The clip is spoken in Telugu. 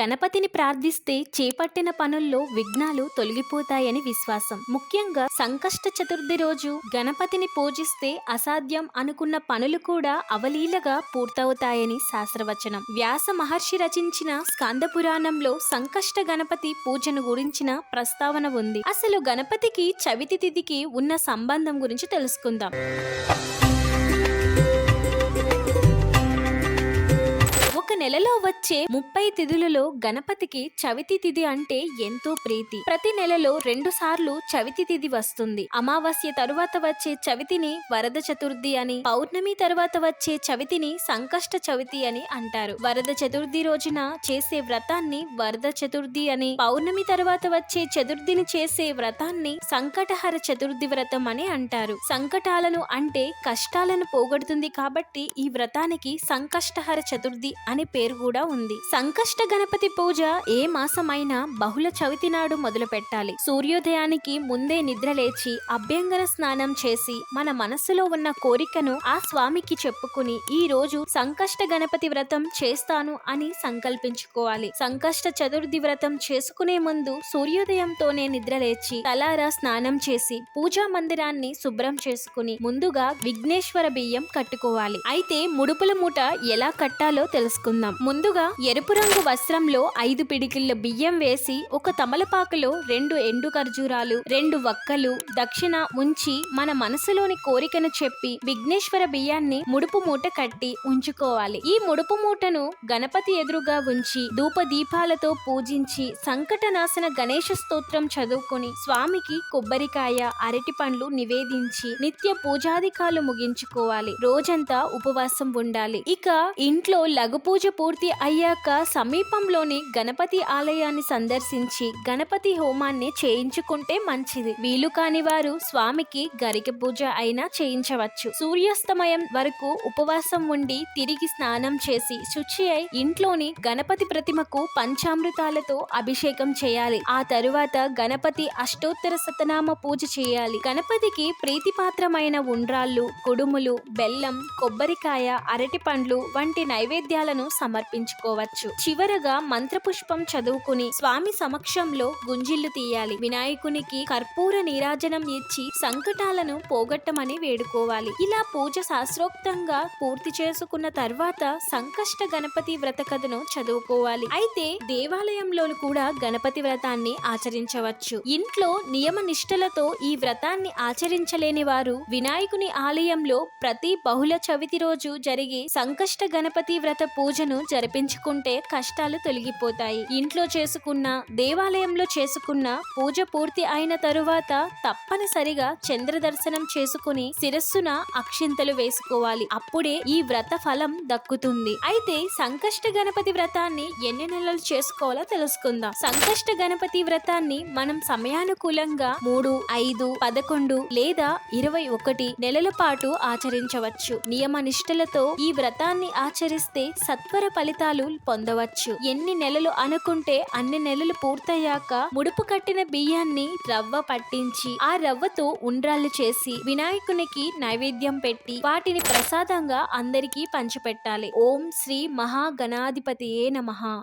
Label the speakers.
Speaker 1: గణపతిని ప్రార్థిస్తే చేపట్టిన పనుల్లో విఘ్నాలు తొలగిపోతాయని విశ్వాసం. ముఖ్యంగా సంకష్ట చతుర్థి రోజు గణపతిని పూజిస్తే అసాధ్యం అనుకున్న పనులు కూడా అవలీలగా పూర్తవుతాయని శాస్త్రవచనం. వ్యాస మహర్షి రచించిన స్కంద పురాణంలో సంకష్ట గణపతి పూజను గురించిన ప్రస్తావన ఉంది. అసలు గణపతికి చవితి తిథికి ఉన్న సంబంధం గురించి తెలుసుకుందాం. నెలలో వచ్చే ముప్పై తిథులలో గణపతికి చవితి తిథి అంటే ఎంతో ప్రీతి. ప్రతి నెలలో రెండు సార్లు చవితి తిథి వస్తుంది. అమావాస్య తరువాత వచ్చే చవితిని వరద చతుర్థి అని పౌర్ణమి తరువాత వచ్చే చవితిని సంకష్ట చవితి అని అంటారు. వరద చతుర్థి రోజున చేసే వ్రతాన్ని వరద చతుర్థి అని పౌర్ణమి తరువాత వచ్చే చతుర్థిని చేసే వ్రతాన్ని సంకటహర చతుర్థి వ్రతం అని అంటారు. సంకటాలను అంటే కష్టాలను పోగొడుతుంది కాబట్టి ఈ వ్రతానికి సంకష్టహర చతుర్థి అని పేరు కూడా ఉంది. సంకష్ట గణపతి పూజ ఏ మాసమైనా బహుళ చవితి నాడు మొదలు పెట్టాలి సూర్యోదయానికి ముందే నిద్ర లేచి అభ్యంగన స్నానం చేసి మన మనస్సులో ఉన్న కోరికను ఆ స్వామికి చెప్పుకుని ఈ రోజు సంకష్ట గణపతి వ్రతం చేస్తాను అని సంకల్పించుకోవాలి. సంకష్ట చతుర్థి వ్రతం చేసుకునే ముందు సూర్యోదయంతోనే నిద్ర లేచి తలారా స్నానం చేసి పూజా మందిరాన్ని శుభ్రం చేసుకుని ముందుగా విఘ్నేశ్వర బియ్యం కట్టుకోవాలి. అయితే ముడుపుల మూట ఎలా కట్టాలో తెలుసుకుందాం. ముందుగా ఎరుపు రంగు వస్త్రంలో ఐదు పిడికిళ్ళ బియ్యం వేసి ఒక తమలపాకులో రెండు ఎండు ఖర్జూరాలు రెండు వక్కలు దక్షిణ ఉంచి మన మనసులోని కోరికను చెప్పి విఘ్నేశ్వర బియ్యాన్ని ముడుపు మూట కట్టి ఉంచుకోవాలి. ఈ ముడుపు మూటను గణపతి ఎదురుగా ఉంచి ధూప దీపాలతో పూజించి సంకటనాశన గణేష స్తోత్రం చదువుకుని స్వామికి కొబ్బరికాయ అరటి పండ్లు నివేదించి నిత్య పూజాధికాలు ముగించుకోవాలి. రోజంతా ఉపవాసం ఉండాలి. ఇక ఇంట్లో లఘు పూజ పూర్తి అయ్యాక సమీపంలోని గణపతి ఆలయాన్ని సందర్శించి గణపతి హోమాన్ని చేయించుకుంటే మంచిది. వీలు కాని వారు స్వామికి గరిక పూజ అయినా చేయించవచ్చు. సూర్యాస్తమయం వరకు ఉపవాసం ఉండి తిరిగి స్నానం చేసి శుచి అయి ఇంట్లోని గణపతి ప్రతిమకు పంచామృతాలతో అభిషేకం చేయాలి. ఆ తరువాత గణపతి అష్టోత్తర శతనామ పూజ చేయాలి. గణపతికి ప్రీతిపాత్రమైన ఉండ్రాళ్ళు కుడుములు బెల్లం కొబ్బరికాయ అరటి పండ్లు వంటి నైవేద్యాలను సమర్పించుకోవచ్చు. చివరగా మంత్రపుష్పం చదువుకుని స్వామి సమక్షంలో గుంజిల్లు తీయాలి. వినాయకునికి కర్పూర నీరాజనం ఇచ్చి సంకటాలను పోగొట్టమని వేడుకోవాలి. ఇలా పూజ శాస్త్రోక్తంగా పూర్తి చేసుకున్న తర్వాత సంకష్ట గణపతి వ్రత కథను చదువుకోవాలి. అయితే దేవాలయంలో కూడా గణపతి వ్రతాన్ని ఆచరించవచ్చు. ఇంట్లో నియమ నిష్ఠలతో ఈ వ్రతాన్ని ఆచరించలేని వారు వినాయకుని ఆలయంలో ప్రతి బహుళ చవితి రోజు జరిగే సంకష్ట గణపతి వ్రత పూజ పూజను జరిపించుకుంటే కష్టాలు తొలగిపోతాయి. ఇంట్లో చేసుకున్న దేవాలయంలో చేసుకున్న పూజ పూర్తి అయిన తరువాత తప్పనిసరిగా చంద్ర దర్శనం చేసుకుని శిరస్సున అక్షింతలు వేసుకోవాలి. అప్పుడే ఈ వ్రత ఫలం దక్కుతుంది. అయితే సంకష్ట గణపతి వ్రతాన్ని ఎన్ని నెలలు చేసుకోవాలో తెలుసుకుందాం. సంకష్ట గణపతి వ్రతాన్ని మనం సమయానుకూలంగా మూడు ఐదు పదకొండు లేదా ఇరవై ఒకటి నెలల పాటు ఆచరించవచ్చు. నియమ నిష్ఠలతో ఈ వ్రతాన్ని ఆచరిస్తే సత్వర ఫలితాలు పొందవచ్చు. ఎన్ని నెలలు అనుకుంటే అన్ని నెలలు పూర్తయ్యాక ముడుపు కట్టిన బియ్యాన్ని రవ్వ పట్టించి ఆ రవ్వతో ఉండ్రాళ్ళు చేసి వినాయకునికి నైవేద్యం పెట్టి వాటిని ప్రసాదంగా అందరికీ పంచిపెట్టాలి. ఓం శ్రీ మహాగణాధిపతియే నమ.